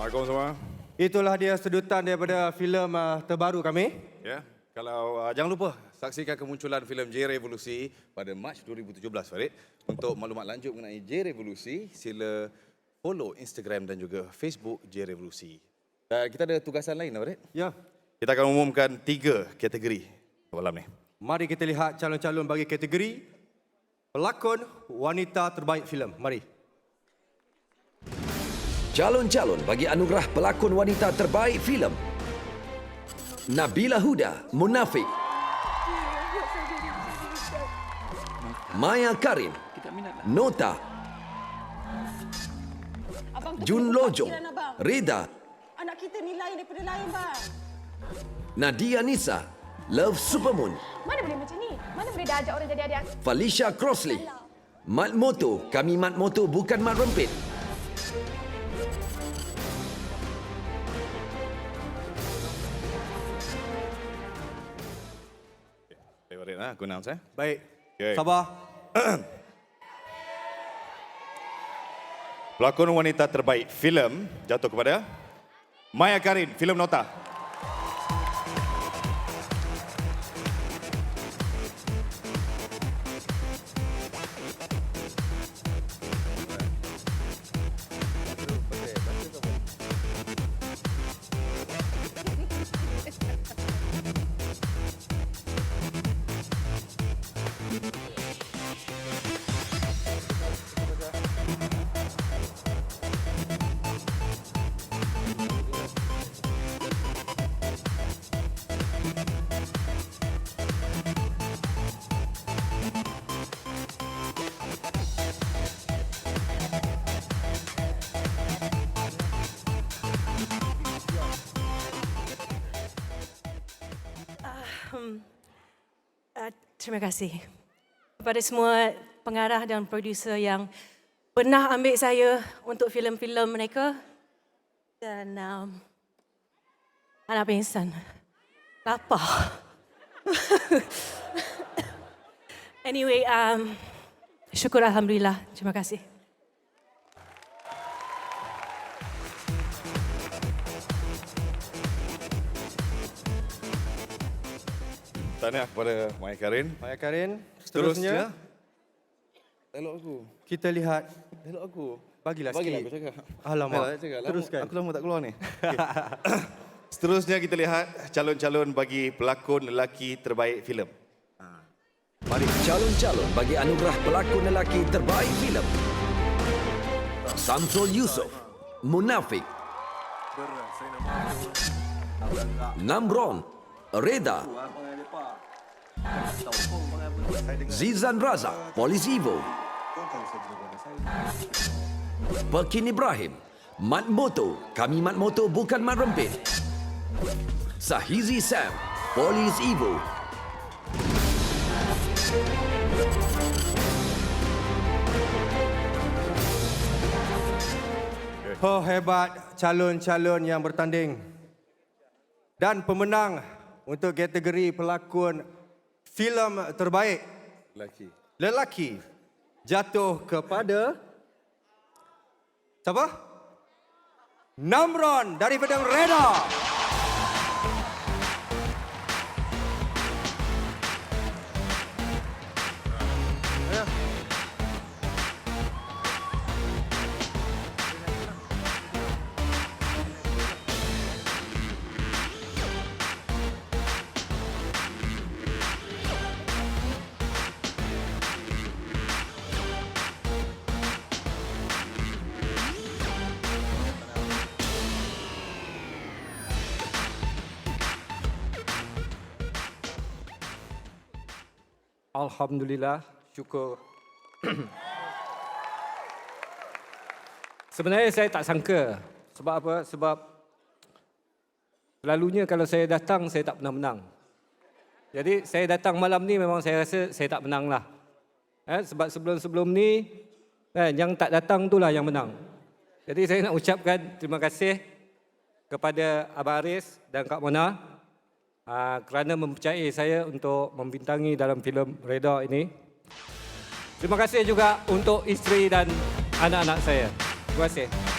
Assalamualaikum semua. Itulah dia sedutan daripada filem uh, terbaru kami. Ya, kalau uh, jangan lupa saksikan kemunculan filem J Revolusi pada Mac 2017 Farid. Untuk maklumat lanjut mengenai J Revolusi, sila follow Instagram dan juga Facebook J Revolusi. Dan kita ada tugasan lain Farid. Ya. Kita akan umumkan tiga kategori malam ni. Mari kita lihat calon-calon bagi kategori pelakon wanita terbaik filem. Mari. Calon-calon bagi anugerah pelakon wanita terbaik filem. Nabila Huda, Munafik. Maya Karin, Nota. Jun Lojo. Reda, Anak kita ni lain daripada lain bang. Nadia Nisa, Love Supermoon, Mana boleh macam ni? Mana boleh dah ajak orang jadi adik aku? Felicia Crossley. Mat Moto, kami Mat Moto bukan Mat Rempit. Okay, ha? aku announce eh. Baik. Okey. Sabar. Pelakon wanita terbaik filem jatuh kepada Maya Karin, filem Nota. Uh, terima kasih kepada semua pengarah dan produser yang pernah ambil saya untuk filem-filem mereka. Dan um, anak pingsan lapar. Anyway um, syukur alhamdulillah. Terima kasih Tahniah kepada Maya Karin. Maya Karin, Seterusnya, seterusnya elok aku. kita lihat Elok aku. bagilah Bagilah sikit. aku cakap. Alamak. Alah, cakap. Lama- Teruskan. Aku lama tak keluar ni. Okay. Seterusnya kita lihat calon-calon bagi pelakon lelaki terbaik filem. Mari calon-calon bagi anugerah pelakon lelaki terbaik filem. Samsul Yusof, Munafik. Namron, Reda. Zizan Raza, Polis Evo. Pekin Ibrahim, Mat Moto, kami Mat Moto bukan Mat Rempit. Sahizi Sam, Polis Evo. Oh hebat calon-calon yang bertanding. Dan pemenang untuk kategori pelakon filem terbaik Lelaki. lelaki jatuh kepada siapa? Namron dari Pedang Reda. Alhamdulillah, syukur. Sebenarnya saya tak sangka. Sebab apa? Sebab selalunya kalau saya datang, saya tak pernah menang. Jadi saya datang malam ni memang saya rasa saya tak menang lah. Eh, sebab sebelum-sebelum ni, kan, yang tak datang itulah yang menang. Jadi saya nak ucapkan terima kasih kepada Abang Aris dan Kak Mona uh, kerana mempercayai saya untuk membintangi dalam filem Reda ini. Terima kasih juga untuk isteri dan anak-anak saya. Terima kasih.